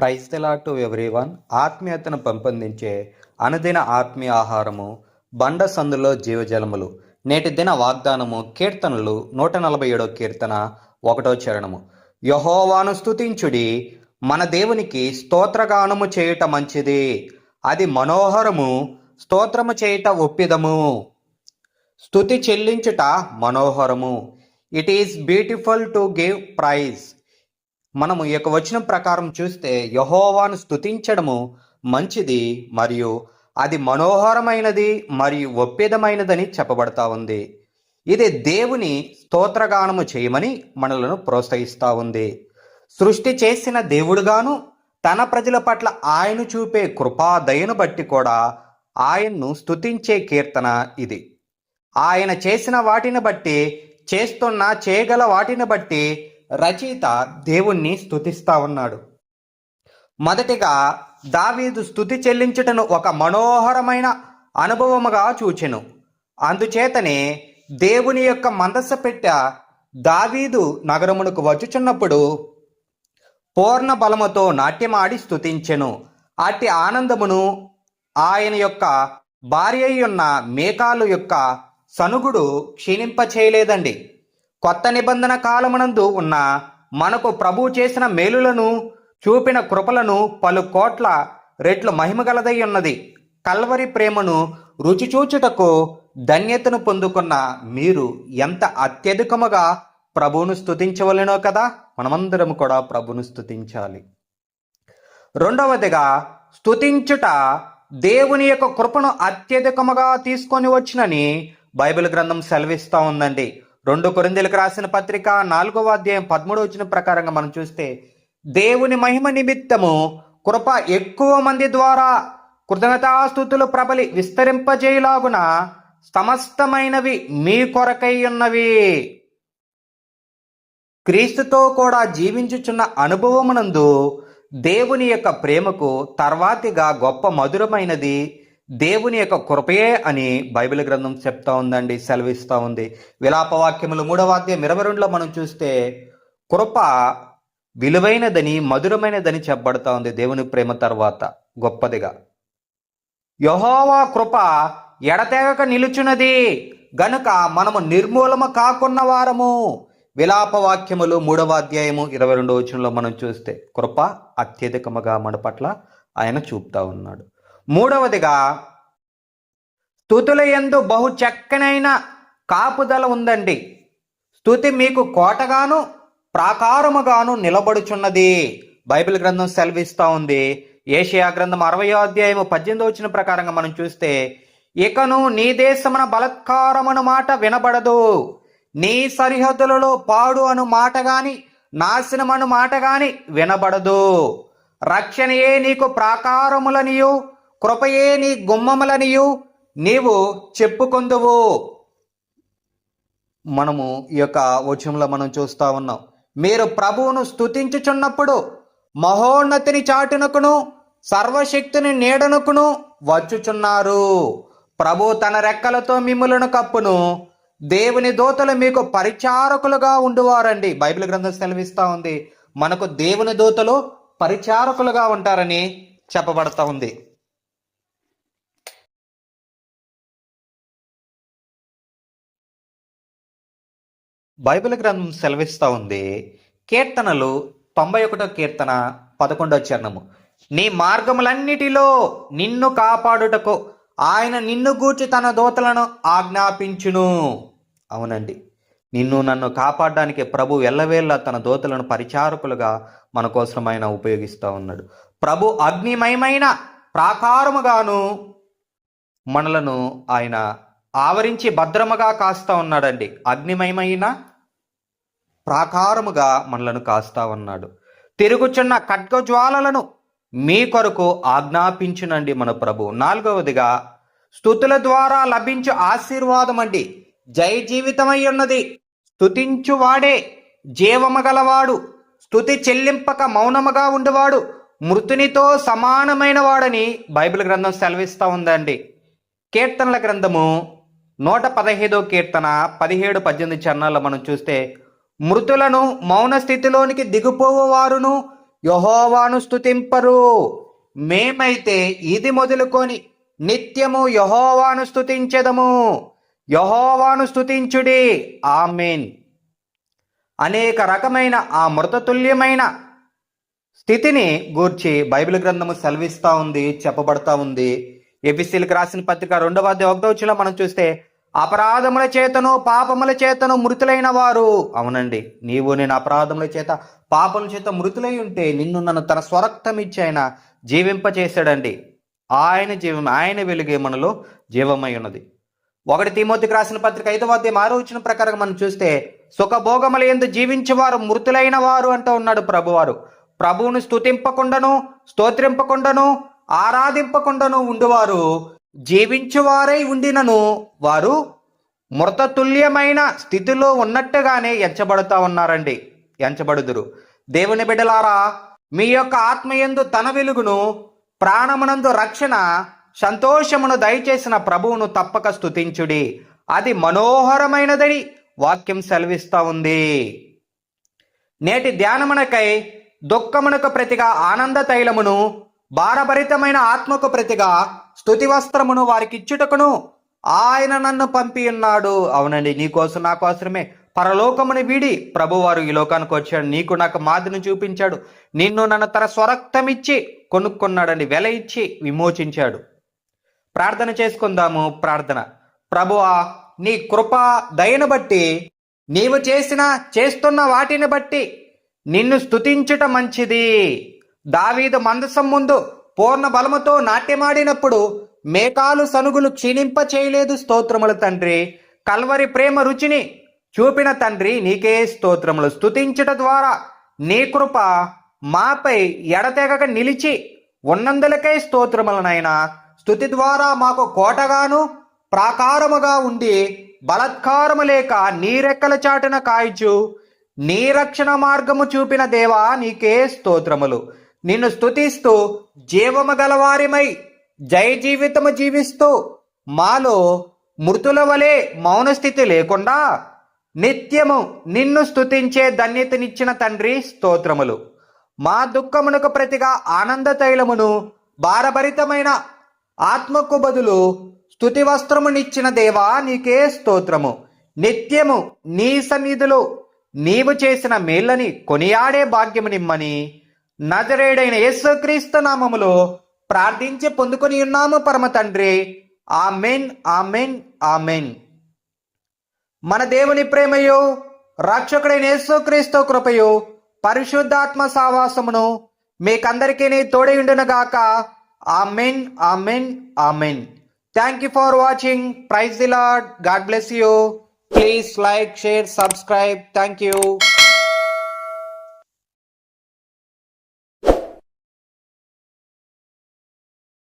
Praise to every one ఆత్మీయతను పెంపొందించే అనుదిన ఆత్మీయ ఆహారము బండ సందులో జీవజలములు. నేటి దిన వాగ్దానము కీర్తనలు నూట నలభై ఏడో కీర్తన ఒకటో చరణము. యహోవాను స్థుతించుడి మన దేవునికి స్తోత్రగానము చేయుట మంచిది. అది మనోహరము స్తోత్రము చేయుట ఒప్పిదము. స్థుతి చెల్లించుట మనోహరము. It is beautiful to give praise మనము ఈ యొక్క వచనం ప్రకారం చూస్తే యహోవాను స్థుతించడము మంచిది మరియు అది మనోహరమైనది మరియు ఒప్పిదమైనదని చెప్పబడతా ఉంది. ఇది దేవుని స్తోత్రగానము చేయమని మనలను ప్రోత్సహిస్తూ ఉంది. సృష్టి చేసిన దేవుడుగాను తన ప్రజల పట్ల ఆయన చూపే కృపాదయను బట్టి కూడా ఆయన్ను స్థుతించే కీర్తన ఇది. ఆయన చేసిన వాటిని బట్టి చేస్తున్న చేయగల వాటిని బట్టి రచయిత దేవుణ్ణి స్థుతిస్తా ఉన్నాడు. మొదటిగా దావీదు స్థుతి చెల్లించుటను ఒక మనోహరమైన అనుభవముగా చూచెను. అందుచేతనే దేవుని యొక్క మందస పెట్ట దావీదు నగరమునకు వచ్చుచున్నప్పుడు పూర్ణ బలముతో నాట్యమాడి స్థుతించెను అట్టి ఆనందమును ఆయన యొక్క భార్య ఉన్న మేకాలు యొక్క సనుగుడు క్షీణింప చేయలేదండి కొత్త నిబంధన కాలమునందు ఉన్న మనకు ప్రభు చేసిన మేలులను చూపిన కృపలను పలు కోట్ల రెట్లు మహిమగలదై ఉన్నది. కల్వరి ప్రేమను రుచి చూచుటకు ధన్యతను పొందుకున్న మీరు ఎంత అత్యధికముగా ప్రభువును స్తుతించవలెనో కదా? మనమందరం కూడా ప్రభును స్తుతించాలి. రెండవదిగా స్థుతించుట దేవుని యొక్క కృపను అత్యధికముగా తీసుకొని వచ్చినని బైబిల్ గ్రంథం సెలవిస్తూ ఉందండి. రెండు కొరిందెలకు రాసిన పత్రిక నాలుగవ అధ్యాయం పదమూడు వచ్చిన ప్రకారంగా మనం చూస్తే దేవుని మహిమ నిమిత్తము కృప ఎక్కువ మంది ద్వారా కృతజ్ఞతాస్థుతులు ప్రబలి విస్తరింపజేయులాగున సమస్తమైనవి మీ కొరకై ఉన్నవి. క్రీస్తుతో కూడా జీవించుచున్న అనుభవమునందు దేవుని యొక్క ప్రేమకు తర్వాతిగా గొప్ప మధురమైనది దేవుని యొక్క కృపయే అని బైబిల్ గ్రంథం చెప్తా ఉందండి సెలవిస్తూ ఉంది. విలాపవాక్యములు మూడవ అధ్యాయం ఇరవై రెండులో మనం చూస్తే కృప విలువైనదని మధురమైనదని చెప్పబడతా ఉంది దేవుని ప్రేమ తర్వాత గొప్పదిగా. యహోవా కృప ఎడతెగక నిలుచున్నది గనుక మనము నిర్మూలము కాకున్న వారము. విలాపవాక్యములు మూడవ అధ్యాయము ఇరవై రెండవ వచనంలో మనం చూస్తే కృప అత్యధికముగా మన పట్ల ఆయన చూపుతా ఉన్నాడు. మూడవదిగా స్థుతుల యందు బహు చక్కనైన కాపుదల ఉందండి. స్థుతి మీకు కోటగాను ప్రాకారముగాను నిలబడుచున్నది. బైబిల్ గ్రంథం సెలవిస్తూ ఉంది. ఏషియా గ్రంథం అరవయో అధ్యాయము పద్దెనిమిది వచ్చిన ప్రకారంగా మనం చూస్తే ఇకను నీ దేశమున బలత్కారమును మాట వినబడదు. నీ సరిహద్దులలో పాడు అను మాట గాని నాశనమను మాట గాని వినబడదు. రక్షణయే నీకు ప్రాకారములనియు కృపయే నీ గుమ్మములనియు నీవు చెప్పుకొందువు. మనము ఈ యొక్క వచనంలో మనం చూస్తా ఉన్నాం. మీరు ప్రభువును స్తుతించుచున్నప్పుడు మహోన్నతిని చాటునకును సర్వశక్తిని నీడనుకును వచ్చుచున్నారు. ప్రభు తన రెక్కలతో మిమ్ములను కప్పును దేవుని దూతలు మీకు పరిచారకులుగా ఉండువారండి. బైబిల్ గ్రంథం సెలవిస్తూ ఉంది. మనకు దేవుని దూతలు పరిచారకులుగా ఉంటారని చెప్పబడతా ఉంది. బైబిల్ గ్రంథం సెలవిస్తూ ఉంది కీర్తనలు తొంభై ఒకటో కీర్తన పదకొండో చరణము. నీ మార్గములన్నిటిలో నిన్ను కాపాడుటకు ఆయన నిన్ను గూర్చి తన దూతలను ఆజ్ఞాపించును. అవునండి. నిన్ను నన్ను కాపాడడానికి ప్రభు ఎల్లవేళ్ళ తన దోతలను పరిచారకులుగా మన కోసం ఆయన ఉపయోగిస్తూ ఉన్నాడు. ప్రభు అగ్నిమయమైన ప్రాకారముగాను మనలను ఆయన ఆవరించి భద్రముగా కాస్తా ఉన్నాడండి. అగ్నిమయమైన ప్రాకారముగా మనలను కాస్తా ఉన్నాడు. తిరుగుచున్న ఖడ్గజ్వాలలను మీ కొరకు ఆజ్ఞాపించునండి మన ప్రభు. నాలుగవదిగా స్థుతుల ద్వారా లభించు ఆశీర్వాదం అండి జై జీవితమై ఉన్నది. స్థుతించువాడే జీవము గలవాడు. స్థుతి చెల్లింపక మౌనముగా ఉండేవాడు. మృతునితో సమానమైన వాడని బైబిల్ గ్రంథం సెలవిస్తూ ఉందండి. కీర్తనల గ్రంథము నూట పదహైదో కీర్తన పదిహేడు పద్దెనిమిది చరణాల్లో మనం చూస్తే మృతులను మౌన స్థితిలోనికి దిగిపోవారును యహోవాను స్తుతింపరు. మేమైతే ఇది మొదలుకొని నిత్యము యహోవాను స్థుతించదము యహోవాను స్తుతించుడి. ఆమెన్. అనేక రకమైన ఆ మృతతుల్యమైన స్థితిని గూర్చి బైబిల్ గ్రంథము సెలవిస్తూ ఉంది చెప్పబడతా ఉంది. ఎపిసిలకు రాసిన పత్రిక రెండవ అధ్యాయం ఒకటో వచ్చిలో మనం చూస్తే అపరాధముల చేతను పాపముల చేతను మృతులైన వారు. అవునండి. నీవు నేను అపరాధముల చేత పాపముల చేత మృతులై ఉంటే నిన్ను నన్ను తన స్వరక్తం ఇచ్చి ఆయన జీవింపచేశాడండి. ఆయన జీవం ఆయన వెలుగే మనలో జీవమై ఉన్నది. ఒకటి తిమోతికి రాసిన పత్రిక ఐదవ అధ్యాయం ఆరో వచ్చిన ప్రకారం మనం చూస్తే సుఖభోగముల ఎందు జీవించేవారు మృతులైన వారు అంటూ ఉన్నాడు ప్రభువారు. ప్రభువును స్తుతింపకుండాను స్తోత్రింపకుండాను ఆరాధింపకుండాను ఉండువారు జీవించువారై ఉండినను వారు మృతతుల్యమైన స్థితిలో ఉన్నట్టుగానే ఎంచబడుతూ ఉన్నారండి ఎంచబడుదురు. దేవుని బిడ్డలారా మీ యొక్క ఆత్మయందు తన వెలుగును ప్రాణమునందు రక్షణ సంతోషమును దయచేసిన ప్రభువును తప్పక స్థుతించుడి అది మనోహరమైనదని వాక్యం సెలవిస్తూ ఉంది. నేటి ధ్యానమునకై దుఃఖమునకు ప్రతిగా ఆనంద తైలమును భారభరితమైన ఆత్మకు ప్రతిగా స్తుతి వస్త్రమును వారికిచ్చుటకును ఆయన నన్ను పంపి ఉన్నాడు. అవునండి నీకోసం నా కోసమే పరలోకముని వీడి ప్రభువారు ఈ లోకానికి వచ్చాడు. నీకు నాకు మాదిని చూపించాడు. నిన్ను నన్ను తన స్వరక్తమిచ్చి కొనుక్కున్నాడండి వెల ఇచ్చి విమోచించాడు. ప్రార్థన చేసుకుందాము. ప్రార్థన. ప్రభువా నీ కృప దయను బట్టి నీవు చేసిన చేస్తున్న వాటిని బట్టి నిన్ను స్తుతించుట మంచిది. దావీదు మందసం ముందు పూర్ణ బలముతో నాట్యమాడినప్పుడు మేకాలు సనుగులు క్షీణింప చేయలేదు స్తోత్రములు తండ్రి. కల్వరి ప్రేమ రుచిని చూపిన తండ్రి నీకే స్తోత్రములు. స్తుతించుట ద్వారా నీ కృప మాపై ఎడతెగక నిలిచి ఉన్నందులకే స్తోత్రములనైనా స్థుతి ద్వారా మాకు కోటగాను ప్రాకారముగా ఉండి బలత్కారము లేక నీరెక్కల చాటున కాయచు. నీ రక్షణ మార్గము చూపిన దేవా నీకే స్తోత్రములు. నిన్ను స్థుతిస్తూ జీవము గలవారిమై జయ జీవితము జీవిస్తూ మాలో మృతుల వలె మౌనస్థితి లేకుండా నిత్యము నిన్ను స్థుతించే ధన్యతనిచ్చిన తండ్రి స్తోత్రములు. మా దుఃఖమునకు ప్రతిగా ఆనంద తైలమును భారభరితమైన ఆత్మకు బదులు స్థుతి వస్త్రమునిచ్చిన దేవా నీకే స్తోత్రము. నిత్యము నీ సన్నిధిలో నీవు చేసిన మేళ్ళని కొనియాడే భాగ్యమునిమ్మని నజరేడైన యేసుక్రీస్తు నామములో ప్రార్థించి పొందుకొని ఉన్నాము పరమ తండ్రి. Amen amen amen. మన దేవుని ప్రేమయో రక్షకుడైన యేసుక్రీస్తు కృపయో పరిశుద్ధాత్మ సావాసమును మీకందరికీ ఆ amen amen amen. Thank you for watching praise the Lord God bless you please like share subscribe thank you